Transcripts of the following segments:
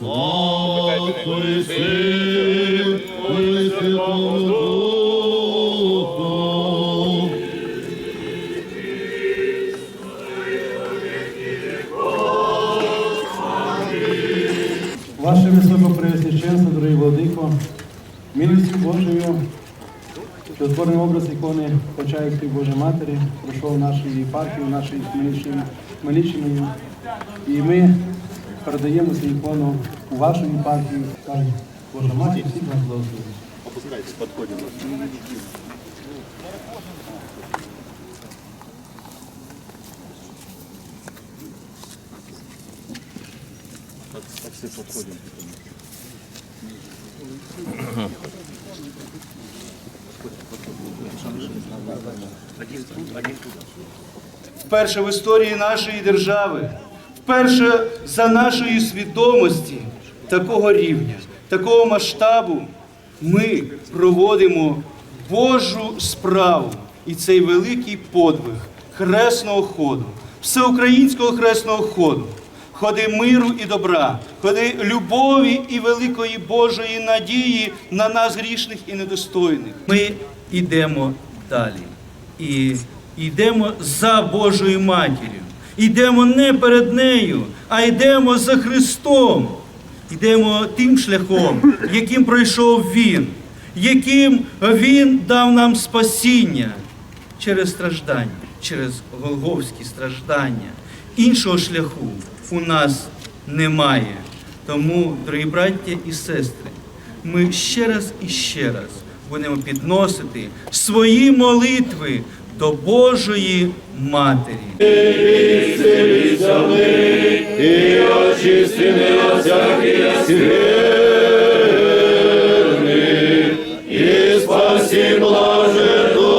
Слава і Сину, і Святому Духу. Ваше Високопреосвященство, дорогі владико, милістю Божою, чудотворний образ ікони Почаївської Божої Матері пройшов в нашій єпархії, в нашій Хмельниччині, І ми передаємо цю ікону у вашу єпархію. Каже, Божа Матір, всіх вас благословить. вперше в історії нашої держави, вперше за нашої свідомості такого рівня, такого масштабу ми проводимо Божу справу і цей великий подвиг хресного ходу, всеукраїнського хресного ходу. Ходи миру і добра, ходи любові і великої Божої надії на нас грішних і недостойних. Ми йдемо далі і йдемо за Божою матір'ю. Йдемо не перед нею, а йдемо за Христом. Йдемо тим шляхом, яким пройшов Він, яким Він дав нам спасіння через страждання, через голговські страждання. Іншого шляху у нас немає. Тому, дорогі браття і сестри, ми ще раз і ще раз будемо підносити свої молитви до Божої Матері. І очисти і спаси блаже душі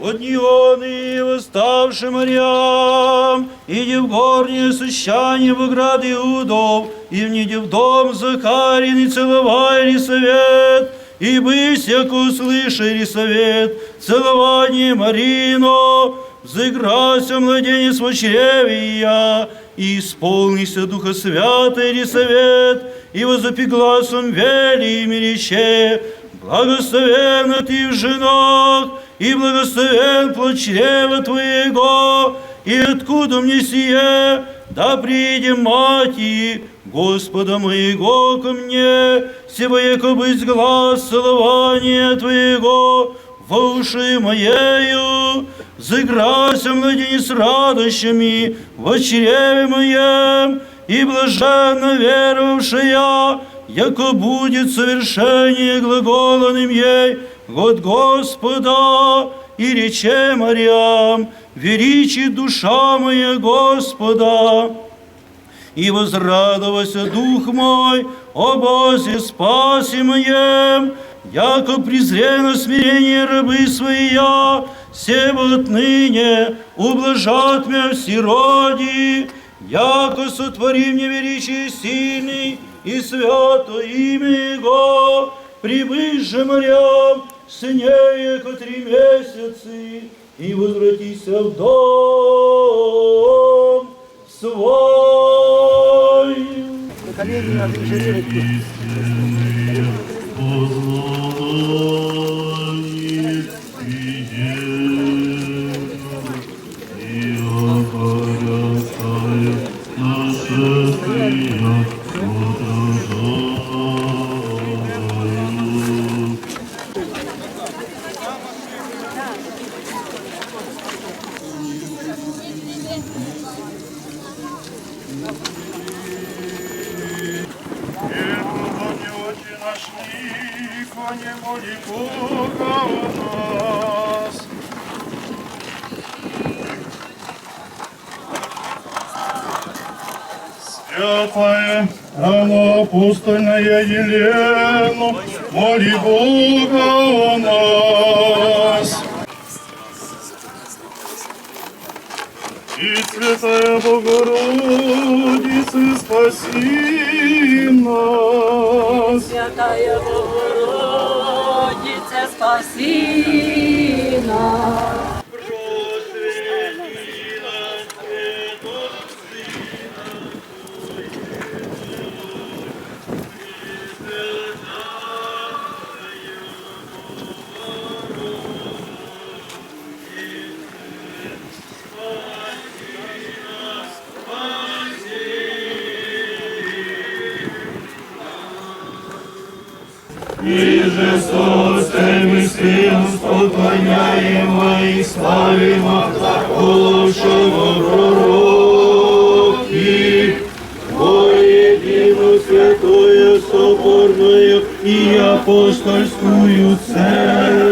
Однионы, восставши морям, иди в горние сущане в град Иудов, и вниди в дом Захарин, и целовай Елисавет, и бысь, яко услыши Елисавет, целование Марино, взыграйся, младенец в чреве я, и исполнися Духа Святый Елисавет, и возопи гласом вели и рече, Благословенна ты в женах, и благословен плод чрева твоего, и откуда мне сие, да придем мати Господа моего ко мне, сего яко быть глаз целования твоего, во уши моею, взыграйся, младенец, радощами во чреве моем, и блаженно веровавшая, яко будет совершение глаголаным ей от Господа, и рече Марьям, величи душа моя Господа. И возрадовался дух мой, о Бозе спаси моем, яко презрено смирение рабы своя, сего отныне ублажат меня все роди, яко сотвори мне величие сильный и свято имя Его, прибысь же морям, синее ко три месяцы, и возвратися в дом свой. На колени надо нему не у нас. Святая, оно пустынная Елену, моли Бога у нас. И Святая Богородица, спаси нас. Святая Богородица, спаси нас. Ниже солнцем и сыном поклоняемо и славимо лучшего пророки. Воедино святую, соборную и апостольскую церковь,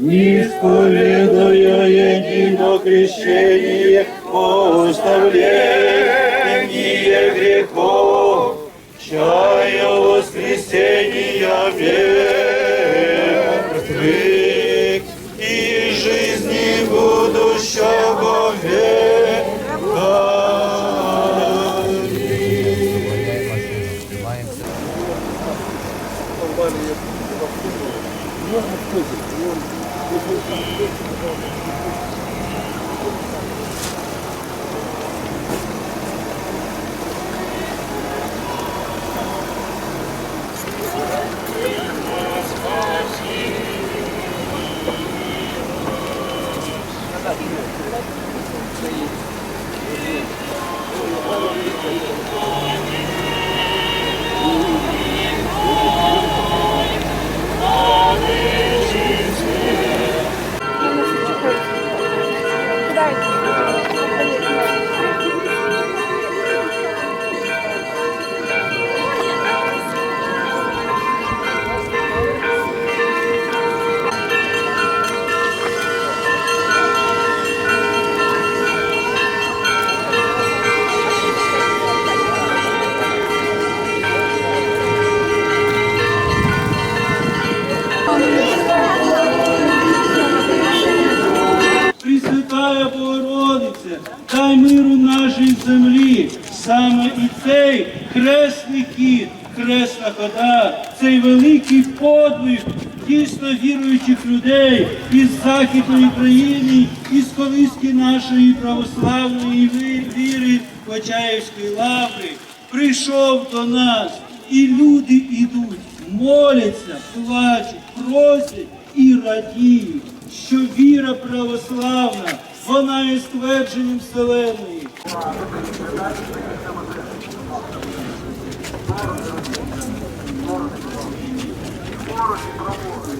исповедуя едино крещение, оставление мертвых и жизни будущего века. Пресвятая Саме і цей хресний хід, хресна хода, цей великий подвиг дійсно віруючих людей із Західної країни, із колиски нашої православної віри Почаївської лаври, прийшов до нас, і люди ідуть, моляться, плачуть, просять і радіють, що віра православна, вона є ствердженням Вселеної. Поруч і праворуч.